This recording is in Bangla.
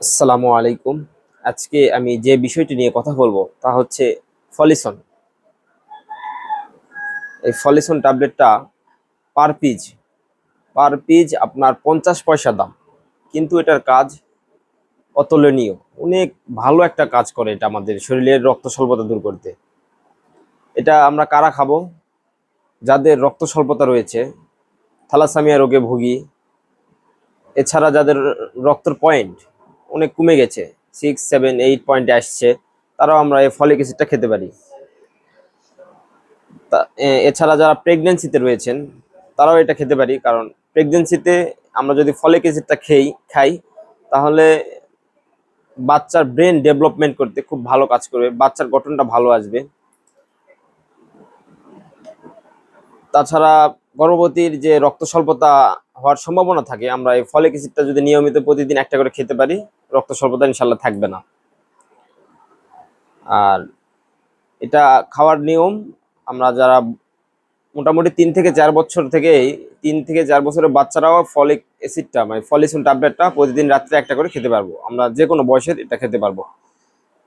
আসসালামু আলাইকুম। আজকে আমি যে বিষয়টি নিয়ে কথা বলব তা হচ্ছে ফলিসন। এই ফলিসন ট্যাবলেটটা পার পিস পার পিজ আপনার পঞ্চাশ পয়সা দাম। কিন্তু এটার কাজ অতুলনীয়। অনেক ভালো একটা কাজ করে এটা আমাদের শরীরের রক্ত স্বল্পতা দূর করতে। এটা আমরা কারা খাব? যাদের রক্ত স্বল্পতা রয়েছে থালাসামিয়া রোগে ভুগি, এছাড়া যাদের রক্তের পয়েন্ট অনেক কমে গেছে। সিক্স সেভেন এইট পয়েন্টে আসছে। তারাও আমরা এই ফলিক অ্যাসিডটা খেতে পারি। এছাড়া যারা প্রেগনেন্সিতে রয়েছেন, তারাও এটা খেতে পারি। কারণ প্রেগনেন্সিতে আমরা যদি ফলিক অ্যাসিডটা খেই, খাই, তাহলে বাচ্চার ব্রেন ডেভেলপমেন্ট করতে খুব ভালো কাজ করবে। বাচ্চার গঠনটা ভালো আসবে। তাছাড়া গর্ভবতীর যে রক্ত স্বল্পতা হওয়ার সম্ভাবনা থাকে, আমরা এই ফলিক অ্যাসিডটা যদি নিয়মিত প্রতিদিন একটা করে খেতে পারি, রক্ত স্বল্পতা ইনশাল্লাহ থাকবে না। আর এটা খাওয়ার নিয়ম, আমরা যারা মোটামুটি তিন থেকে চার বছর থেকে তিন থেকে চার বছরের বাচ্চারাও ফলিক অ্যাসিডটা মানে ফলিসন ট্যাবলেটটা প্রতিদিন রাত্রে একটা করে খেতে পারব। আমরা যে কোনো বয়সের এটা খেতে পারব।